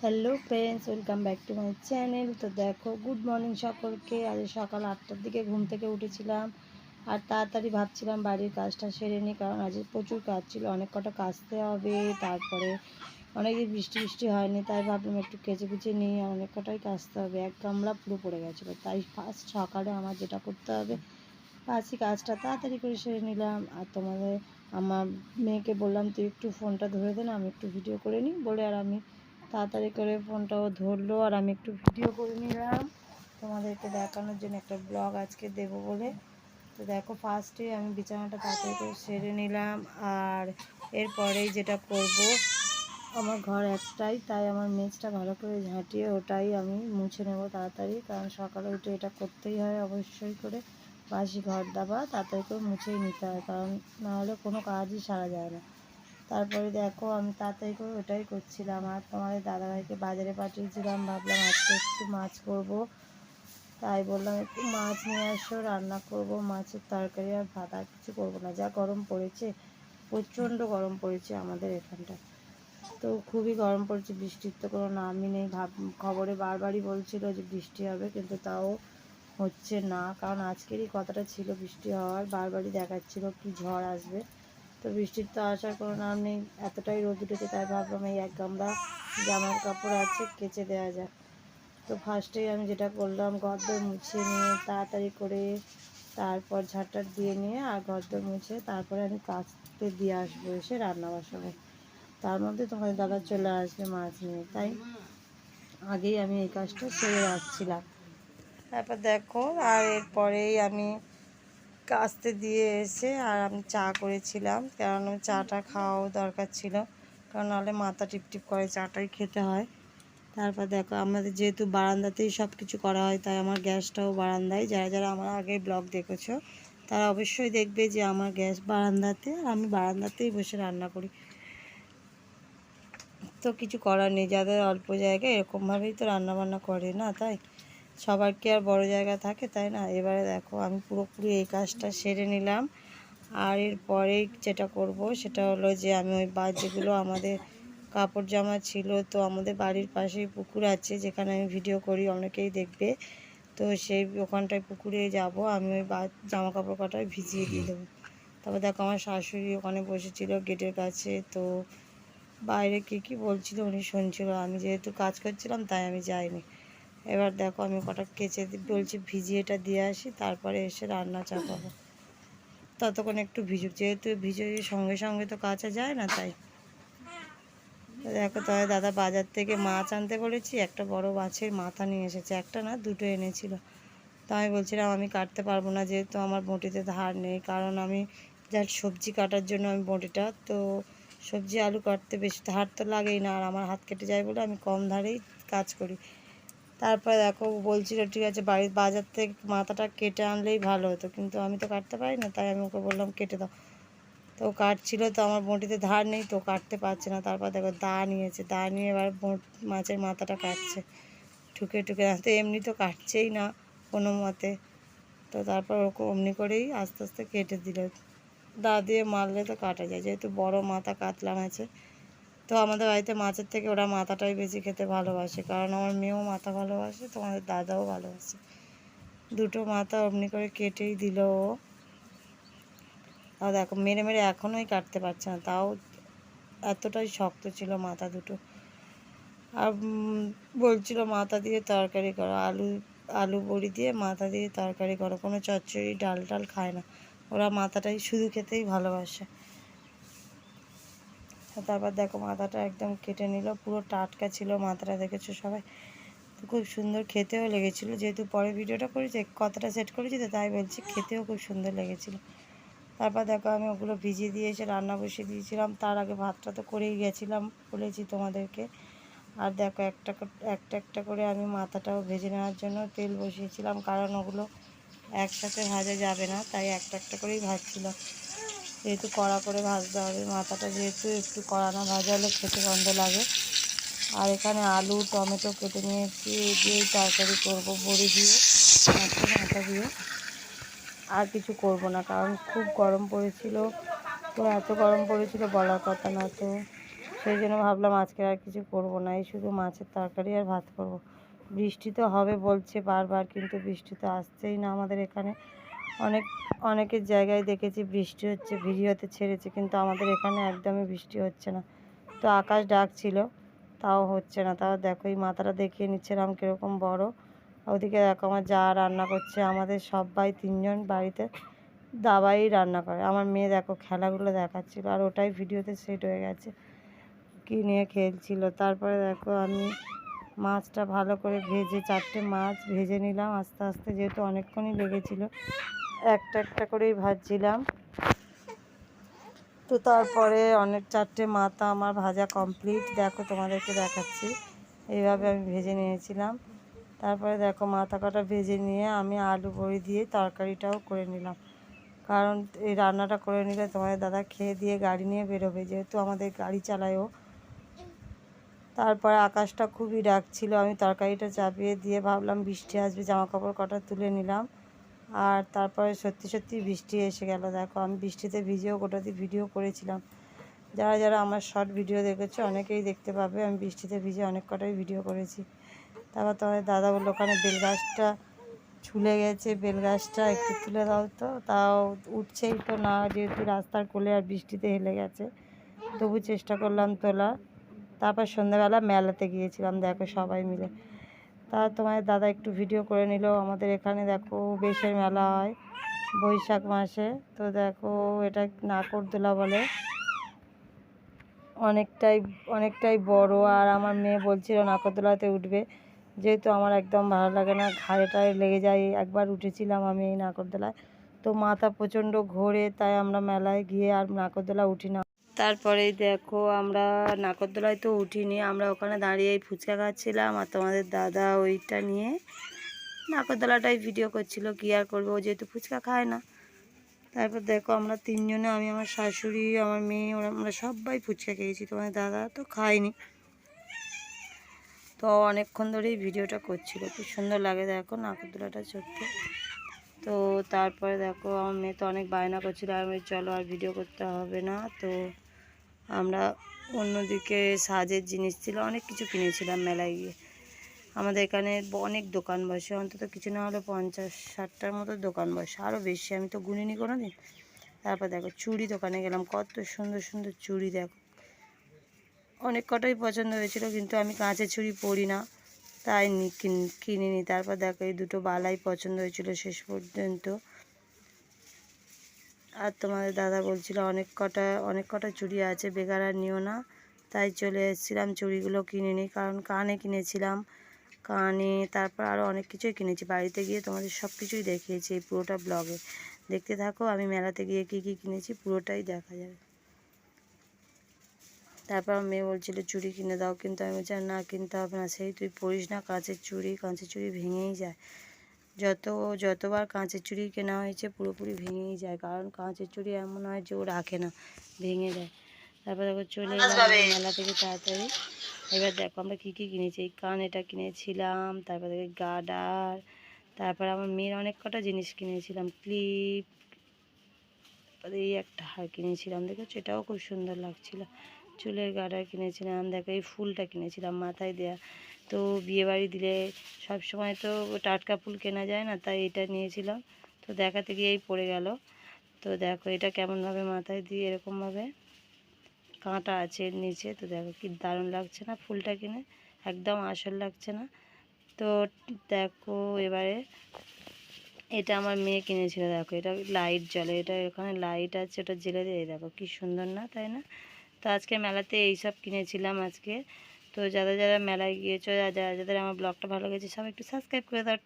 Hello friends welcome back to my channel তো দেখো good morning সকলকে। আজ সকাল আটটার দিকে ঘুম থেকে উঠেছিলাম আর তাড়াতাড়ি ভাবছিলাম বাড়ির কাজটা সেরে নিই, কারণ আজ প্রচুর কাজ ছিল। অনেক কটা কাচতে হবে, তারপরে অনেকদিন বৃষ্টি বৃষ্টি হয়নি, তাই ভাবলাম একটু কেচে কুচে নিই। অনেক কটাই কাচতে হবে, এক গামলা পুরো পড়ে গেছিল তাই ফার্স্ট সকালে আমার যেটা করতে হবে, বাসি কাজটা তাড়াতাড়ি করে সেরে নিলাম। আর তোমাদের, আমার মেয়েকে বললাম, তুই একটু ফোনটা ধরে দে না, আমি একটু ভিডিও করে নিই। বলে আর আমি তাড়াতাড়ি করে ফোনটাও ধরলো আর আমি একটু ভিডিও করে নিলাম। তোমাদেরকে দেখানোর জন্য একটা ব্লগ আজকে দেব বলে। তো দেখো ফার্স্টে আমি বিছানাটা তাড়াতাড়ি করে সেরে নিলাম আর এরপরেই যেটা করব, আমার ঘর একটাই, তাই আমার মেজটা ভালো করে ঝাঁটিয়ে ওটাই আমি মুছে নেব তাড়াতাড়ি। কারণ সকালে উঠে এটা করতেই হয় অবশ্যই করে। বাসি ঘর দাবা, তাড়াতাড়ি করে মুছেই নিতে হয়, কারণ নাহলে কোনো কাজই সারা যায় না। তারপরে দেখো আমি তাড়াতাড়ি করে ওটাই করছিলাম। আর তোমাদের দাদাভাইকে বাজারে পাঠিয়েছিলাম ভাবলাম আজকে একটু মাছ করব। তাই বললাম, একটু মাছ নিয়ে আসো, রান্না করব, মাছের তরকারি আর ভাত, আর কিছু করব না। যা গরম পড়েছে, প্রচণ্ড গরম পড়েছে আমাদের এখানটা। তো খুবই গরম পড়েছে, বৃষ্টির তো কোনো নামই নেই। ভাব, খবরে বারবারই বলছিল যে বৃষ্টি হবে, কিন্তু তাও হচ্ছে না। কারণ আজকেরই কথাটা ছিল বৃষ্টি হওয়ার, বারবারই দেখাচ্ছিল কি ঝড় আসবে। তো বৃষ্টির তো আসার কোনো নাম নেই, এতটাই রোদ উঠেছে, তাই ভাবলাম এই এক গামলা জামার কাপড় আছে, কেচে দেওয়া যাক। তো ফার্স্টেই আমি যেটা করলাম, ঘরদোর মুছে নিয়ে তাড়াতাড়ি করে তারপর ঝাঁটার দিয়ে নিয়ে আর ঘরদোর মুছে তারপরে আমি কাচতে দিয়ে আসব এসে রান্না বসাবো। তার মধ্যে তোমাদের দাদা চলে আসবে মাছ নিয়ে, তাই আগেই আমি এই কাজটা সেরে রাখছিলাম। তারপর দেখো, আর এরপরেই আমি কাস্তে দিয়ে এসে আর আমি চা করেছিলাম। কারণ চাটা খাওয়াও দরকার ছিল। কারণ নাহলে মাথা টিপটিপ করে চাটাই খেতে হয়। তারপর দেখো, আমাদের যেহেতু বারান্দাতেই সব কিছু করা হয়, তাই আমার গ্যাসটাও বারান্দায়। যারা যারা আমার আগে ব্লগ দেখেছ, তারা অবশ্যই দেখবে যে আমার গ্যাস বারান্দাতে আর আমি বারান্দাতেই বসে রান্না করি। তো কিছু করার নেই, যাদের অল্প জায়গায় এরকমভাবেই তো রান্না বান্না করে না, তাই? সবার কি আর বড় জায়গা থাকে, তাই না? এবারে দেখো, আমি পুরোপুরি এই কাজটা সেরে নিলাম। আর এরপরেই যেটা করব, সেটা হলো যে আমি ওই বা যেগুলো আমাদের কাপড় জামা ছিল, তো আমাদের বাড়ির পাশেই পুকুর আছে, যেখানে আমি ভিডিও করি, অনেকেই দেখবে। তো সেই ওখানটায় পুকুরে যাব, আমি ওই বা জামা কাপড় কটায় ভিজিয়ে দিয়ে দেবো। তারপর দেখো, আমার শাশুড়ি ওখানে বসেছিল গেটের কাছে, তো বাইরে কী কী বলছিল উনি শুনছিল। আমি যেহেতু কাজ করছিলাম, তাই আমি যাইনি। এবার দেখো আমি কটা কেচে বলছি ভিজিয়েটা দিয়ে আসি, তারপরে এসে রান্না চাপাবো। ততক্ষণ একটু ভিজুক, যেহেতু ভিজে সঙ্গে সঙ্গে তো কাঁচা যায় না তাই। দেখো তবে দাদা বাজার থেকে মাছ আনতে বলেছি, একটা বড় মাছের মাথা নিয়ে এসেছে, একটা না দুটো এনেছিল। তো আমি বলছিলাম, আমি কাটতে পারব না, যেহেতু আমার বটিতে ধার নেই, কারণ আমি যা সবজি কাটার জন্য আমি বটিটা, তো সবজি আলু কাটতে বেশি ধার তো লাগেই না, আর আমার হাত কেটে যায় বলে আমি কম ধারেই কাজ করি। তারপরে দেখো বলছিল, ঠিক আছে, বাড়ির বাজার থেকে মাথাটা কেটে আনলেই ভালো হতো। কিন্তু আমি তো কাটতে পারি না, তাই আমি ওকে বললাম, কেটে দাও। তো কাটছিল, তো আমার বঁটিতে ধার নেই, তো কাটতে পারছে না। তারপর দেখো দা নিয়েছে, দা নিয়ে এবার মাছের মাথাটা কাটছে। ঠুকে ঠুকে তো এমনি তো কাটছেই না কোনো মতে। তো তারপর ওকে অমনি করেই আস্তে আস্তে কেটে দিল। দা দিয়ে মারলে তো কাটা যায়, যেহেতু বড় মাথা কাতলা মাছে তো আমাদের বাড়িতে মাছের থেকে ওরা মাথাটাই বেশি খেতে ভালোবাসে, কারণ আমার মেয়েও মাথা ভালোবাসে তো আমাদের দাদাও ভালোবাসে। দুটো মাথা অমনি করে কেটেই দিল ও। তাও দেখো, মেরে মেরে এখনোই কাটতে পারছে না, তাও এতটাই শক্ত ছিল মাথা দুটো। আর বলছিল মাথা দিয়ে তরকারি করো, আলু আলু বড়ি দিয়ে মাথা দিয়ে তরকারি করো, কোনো চচ্চড়ি, ডাল টাল খায় না। ওরা মাথাটাই শুধু খেতেই ভালোবাসে। তারপর দেখো মাথাটা একদম কেটে নিল, পুরো টাটকা ছিল মাথাটা, দেখেছ সবাই? তো খুব সুন্দর খেতেও লেগেছিলো, যেহেতু পরে ভিডিওটা করেছি কথাটা সেট করেছি তো তাই বলছি, খেতেও খুব সুন্দর লেগেছিলো। তারপর দেখো আমি ওগুলো ভিজিয়ে দিয়ে এসে রান্না বসিয়ে দিয়েছিলাম, তার আগে ভাতটা তো করেই গেছিলাম, বলেছি তোমাদেরকে। আর দেখো একটা একটা একটা করে আমি মাথাটাও ভেজে নেওয়ার জন্য তেল বসিয়েছিলাম, কারণ ওগুলো একসাথে ভাজা যাবে না, তাই একটা একটা করেই ভাজছিলাম। যেহেতু কড়া করে ভাজতে হবে। মাথাটা যেহেতু একটু কড়া না ভাজালে খেতে গন্ধ লাগে। আর এখানে আলু, টমেটো কেটে নিয়েছি। দিয়েই তরকারি করব বড়ি দিয়ে, মাছের মাথা দিয়ে। আর কিছু করব না, কারণ খুব গরম পড়েছিল। তো এত গরম পড়েছিল বলার কথা না, তো সেই জন্য ভাবলাম আজকে আর কিছু করব না। এই শুধু মাছের তরকারি আর ভাত করব। বৃষ্টি তো হবে বলছে বারবার, কিন্তু বৃষ্টি তো আসছেই না আমাদের এখানে। অনেক অনেকের জায়গায় দেখেছি বৃষ্টি হচ্ছে, ভিডিওতে ছেড়েছে, কিন্তু আমাদের এখানে একদমই বৃষ্টি হচ্ছে না। তো আকাশ ডাকছিল তাও হচ্ছে না। তাও দেখো, এই মাথাটা দেখিয়ে নিচ্ছিলাম কীরকম বড়। ওদিকে দেখো, আমার যা রান্না করছে, আমাদের সবাই তিনজন বাড়িতে দাবাই রান্না করে। আমার মেয়ে দেখো, খেলাগুলো দেখাচ্ছিল, আর ওটাই ভিডিওতে সেট হয়ে গেছে, কী নিয়ে খেলছিল। তারপরে দেখো, আমি মাছটা ভালো করে ভেজে, চারটে মাছ ভেজে নিলাম। আস্তে আস্তে যেহেতু অনেকক্ষণই লেগেছিল একটা একটা করেই ভাজছিলাম। তো তারপরে অনেক চারটে মাথা আমার ভাজা কমপ্লিট দেখো তোমাদেরকে দেখাচ্ছি। এইভাবে আমি ভেজে নিয়েছিলাম। তারপরে দেখো মাথা কটা ভেজে নিয়ে আমি আলু বড়ি দিয়ে তরকারিটাও করে নিলাম। কারণ এই রান্নাটা করে নিলে তোমাদের দাদা খেয়ে দিয়ে গাড়ি নিয়ে বেরোবে, যেহেতু আমাদের গাড়ি চালায়ও তারপরে আকাশটা খুবই ডাকছিল আমি তরকারিটা চাপিয়ে দিয়ে ভাবলাম বৃষ্টি আসবে জামা কাপড় কটা তুলে নিলাম। আর তারপরে সত্যি সত্যি বৃষ্টি এসে গেল। দেখো, আমি বৃষ্টিতে ভিজেও গোটাতে ভিডিও করেছিলাম। যারা যারা আমার শর্ট ভিডিও দেখেছে, অনেকেই দেখতে পাবে আমি বৃষ্টিতে ভিজে অনেক কটাই ভিডিও করেছি। তারপর তোমাদের দাদা বলল ওখানে বেল গাছটা ঝুলে গেছে বেল গাছটা একটু তুলে দাও তো। তাও উঠছেই তো না, যেহেতু রাস্তার কোলে আর বৃষ্টিতে হেলে গেছে। তবু চেষ্টা করলাম তোলা তারপর সন্ধ্যাবেলা মেলাতে গিয়েছিলাম, দেখো সবাই মিলে। তা তোমার দাদা একটু ভিডিও করে নিল। আমাদের এখানে দেখো বেশের মেলা হয় বৈশাখ মাসে। তো দেখো এটা নাকরদোলা বলে। অনেকটাই অনেকটাই বড়। আর আমার মেয়ে বলছিল নাকরদোলাতে উঠবে। যেহেতু আমার একদম ভালো লাগে না, ঘাড়ে টাড়ে লেগে যায়। একবার উঠেছিলাম আমি এই নাকরদোলায় তো মাথা প্রচণ্ড ঘোরে, তাই আমরা মেলায় গিয়ে আর নাকরদোলা উঠি না। তারপরেই দেখো আমরা নাকরদোলায় তো উঠিনি, আমরা ওখানে দাঁড়িয়ে ফুচকা খাচ্ছিলাম আর তোমাদের দাদা ওইটা নিয়ে নাকরদোলাটাই ভিডিও করছিল কী আর করব, ও যেহেতু ফুচকা খায় না। তারপর দেখো আমরা তিনজনে, আমি, আমার শাশুড়ি, আমার মেয়ে, ওরা, আমরা সবাই ফুচকা খেয়েছি, তোমাদের দাদা তো খায়নি। তো অনেকক্ষণ ধরেই ভিডিওটা করছিল, খুব সুন্দর লাগে দেখো নাকরদোলাটা চড়তে। তো তারপরে দেখো, আমার মেয়ে তো অনেক বায়না করছিল আর চলো আর ভিডিও করতে হবে না। তো আমরা অন্যদিকে সাজের জিনিস ছিল, অনেক কিছু কিনেছিলাম মেলায় গিয়ে। আমাদের এখানে অনেক দোকান বসে, অন্তত কিছু না হলে পঞ্চাশ ষাটটার মতো দোকান বসে, আরও বেশি, আমি তো গুনিনি কোনো দিন তারপর দেখো, চুড়ি দোকানে গেলাম, কত সুন্দর সুন্দর চুড়ি দেখো। অনেক কটাই পছন্দ হয়েছিল, কিন্তু আমি কাঁচের চুড়ি পরি না, তাই কিনিনি। তারপর দেখো, এই দুটো বালাই পছন্দ হয়েছিল শেষ পর্যন্ত। আর তোমাদের দাদা বলছিল অনেক কটা অনেক কটা চুড়ি আছে, বেকার আর নিও না। তাই চলে এসেছিলাম চুড়িগুলো কিনে নিই, কারণ কানে কিনেছিলাম। কানে তারপর আরও অনেক কিছুই কিনেছি। বাড়িতে গিয়ে তোমাদের সব কিছুই দেখিয়েছি এই পুরোটা ব্লগে দেখতে থাকো, আমি মেলাতে গিয়ে কী কী কিনেছি, পুরোটাই দেখা যাবে। তারপর মেয়ে বলছিল, চুড়ি কিনে দাও। কিন্তু আমি বলছি না, কিনতে হবে না। সেই তুই পড়িস না, কাঁচের চুড়ি কাঁচের চুড়ি ভেঙেই যায়। যত যতবার কাঁচের চুড়ি কেনা হয়েছে পুরোপুরি ভেঙেই যায়। কারণ কাঁচের চুড়ি এমন হয় যে ও রাখে না ভেঙে যায়। তারপর দেখো চলে এলাম মেলা থেকে তাড়াতাড়ি। এবার দেখো আমরা কী কী কিনেছি? এই কান এটা কিনেছিলাম তারপর দেখো গার্ডার তারপর আমার মেয়ের অনেক কটা জিনিস কিনেছিলাম ক্লিপ তারপরে এই একটা হার কিনেছিলাম দেখেছ? এটাও খুব সুন্দর লাগছিল। চুলের গার্ডার কিনেছিলাম, দেখো এই ফুলটা কিনেছিলাম মাথায় দেওয়া তো বিয়েবাড়ি দিলে সব সময় তো টাটকা ফুল কেনা যায় না, তাই এটা নিয়েছিলাম। তো দেখাতে গিয়েই পড়ে গেল। তো দেখো এটা কেমনভাবে মাথায় দিয়ে এরকমভাবে কাঁটা আছে এর নিচে। তো দেখো কি দারুণ লাগছে না ফুলটা কিনে, একদম আসল লাগছে না। তো দেখো এবারে এটা আমার মেয়ে কিনেছিল, দেখো এটা লাইট জ্বলে, এটা এখানে লাইট আছে, ওটা জেলে দিয়ে। দেখো কি সুন্দর না, তাই না? তো আজকে মেলাতে এইসব কিনেছিলাম আজকে। তো যারা যারা মেলায় গিয়েছো, যারা যাদের আমার ব্লগটা ভালো গেছে সব একটু সাবস্ক্রাইব করে দাও।